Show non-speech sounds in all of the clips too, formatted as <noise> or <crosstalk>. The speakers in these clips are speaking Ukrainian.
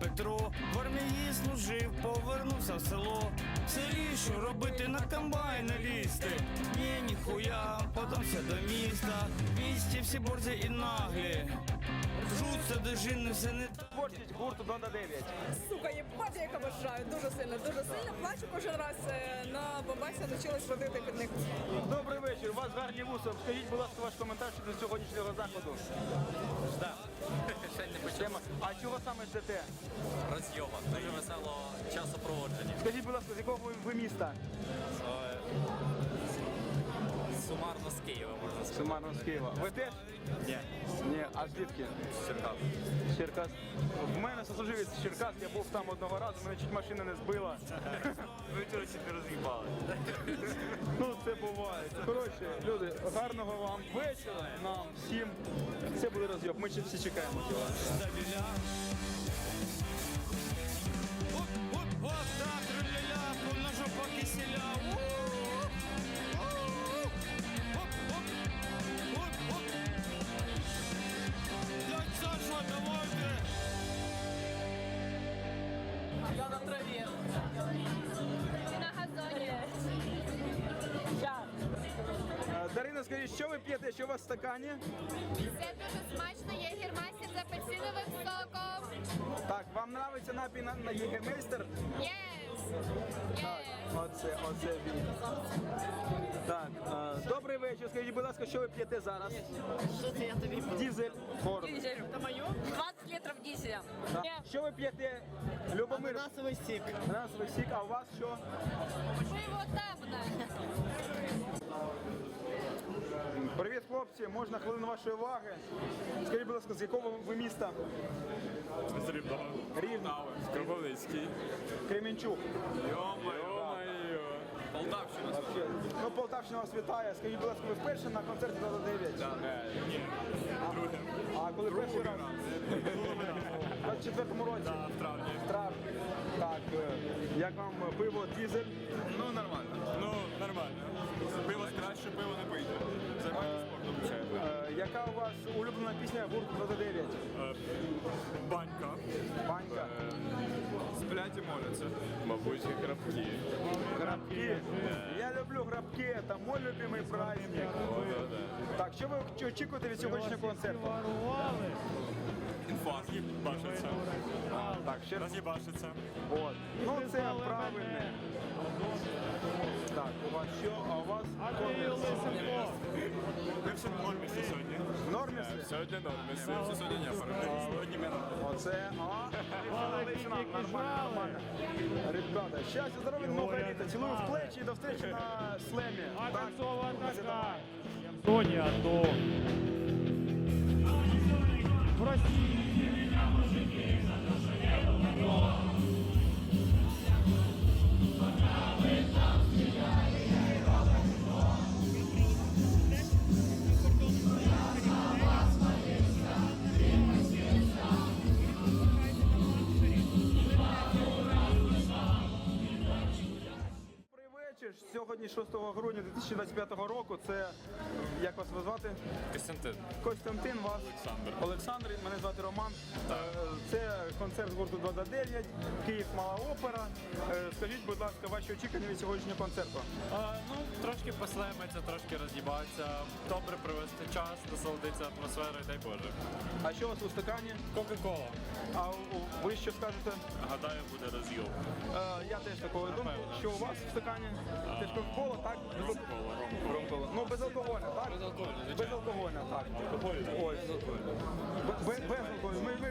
Петро. В армії служив, повернувся в село. В селі що робити на комбайн лізти? Ні, ніхуя, подамся до міста. В місті всі борзі і наглі. Ржуться до жінки, все не так. Творчість гурту Донда 9. Сука, їбать, як обожаю. Дуже сильно, дуже сильно. Плачу кожен раз е, на Бабася навчилась ходити під них. Добрий вечір, гарні вуса. Скажіть, будь ласка, ваш коментар щодо сьогоднішнього заходу. Ще <laughs> не почав А чого саме ждете? розйома. Дуже весело часопроводження. Скажіть, будь ласка, з якого ви, ви міста? Сумарно з Києва можна сказати. Сумарно з Києва. Ви теж? Ні, Ні, а звідки? з Черкас. З Черкас. В мене сослуживець з Черкас, я був там одного разу, мене чуть машина не збила. Ви вчора чуть не роз'їбали. Ну, це буває. Коротше, люди, гарного вам вечора, нам всім. Це буде розйоб. Ми всі чекаємо Скажіть, що ви п'єте, що у вас в стакані? Це дуже смачно, є з апельсиновим соком. Так, вам подобається напій на, на Єгемейстер? Єс! Єс! Оце, оце він. Так, е, добрий вечір. Скажіть, будь ласка, що ви п'єте зараз? Що це я тобі Дізель. Форд. Это мою? 20 літрів дізеля. Так. Що ви п'єте? Любомир. Ананасовий сік. Ананасовий сік, а у вас що? Пиво темне. <laughs> Привіт, хлопці, можна хвилину вашої уваги. Скажіть, будь ласка, з якого ви міста? З Рівного. Рівно. Кропивницький. Кремінчук. Йо-моє. Полтавщина. Вообще. Ну, Полтавщина вас вітає. Скажіть, будь ласка, ви вперше на концерті Дада 9? Е, Ні. Друге. А коли перший раз? У 24-му році? А, в травні. В травні. Так, е, як вам пиво дізель? Ну, нормально. Ну, Яка у вас улюблена пісня гурту Дада 9? Е, Банька. Банька. Сплять і моляться. Мабуть, грабки. Грабки. Я люблю грабки, це мой любимий праздник. Так, що ви очікуєте від сьогоднішнього концерту? Інфаркт. Башиться. Ще раз. Роз'їбашиться. От. Ну це правильне. Так, у вас що? А у вас Ми всі в нормі сьогодні. в нормі Е, все? Сьогодні нормі. Сьогодні не Сьогодні ми Оце, а? Нормально, нормально. Ребята, щастя, здоров'я, много літа. Цілую в плечі і до встречі на слемі. Так, така. Зоні АТО. В Росії. Сьогодні 6 грудня 2025 року. Це як вас звати? Костянтин. Костянтин, вас Олександр. Олександр, мене звати Роман. Е, Це концерт з гурту 229, Київ Мала Опера. Е, Скажіть, будь ласка, ваші очікування від сьогоднішнього концерту? А, ну, трошки послемиться, трошки роз'їбатися, добре провести час, насолодитися атмосферою, дай Боже. А що у вас у стакані? Кока-кола. А ви що скажете? Гадаю, буде роз'їв. Е, Я теж такого думаю. Що у вас в стакані? Теж кока-кола, так? Ром-кола, ром-кола. Ромкола. Ну, безалкогольна, так? Безалкогольна, звичайно. Безалкогольна, так. Ось. Бе- бе- Безалкогольна.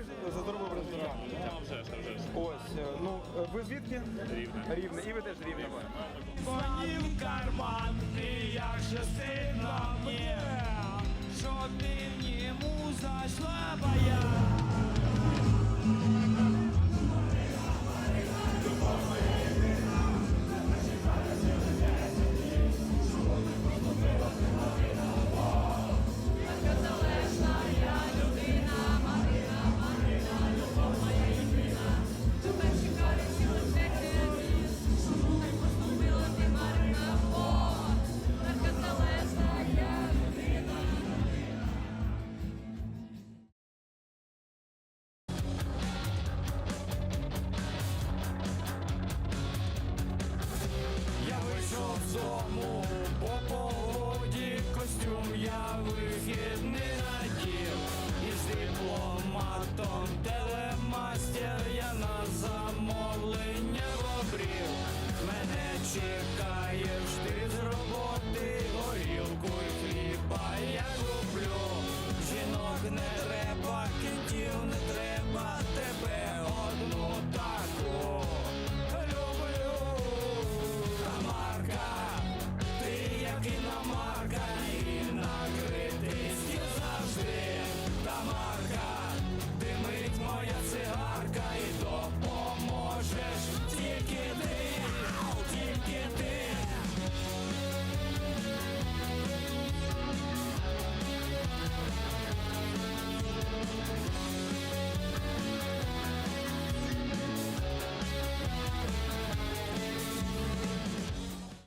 Ви звідки? Рівне. Рівне. І ви теж рівне. в карман, і як же сильно мені, що ти в ньому зайшла боя.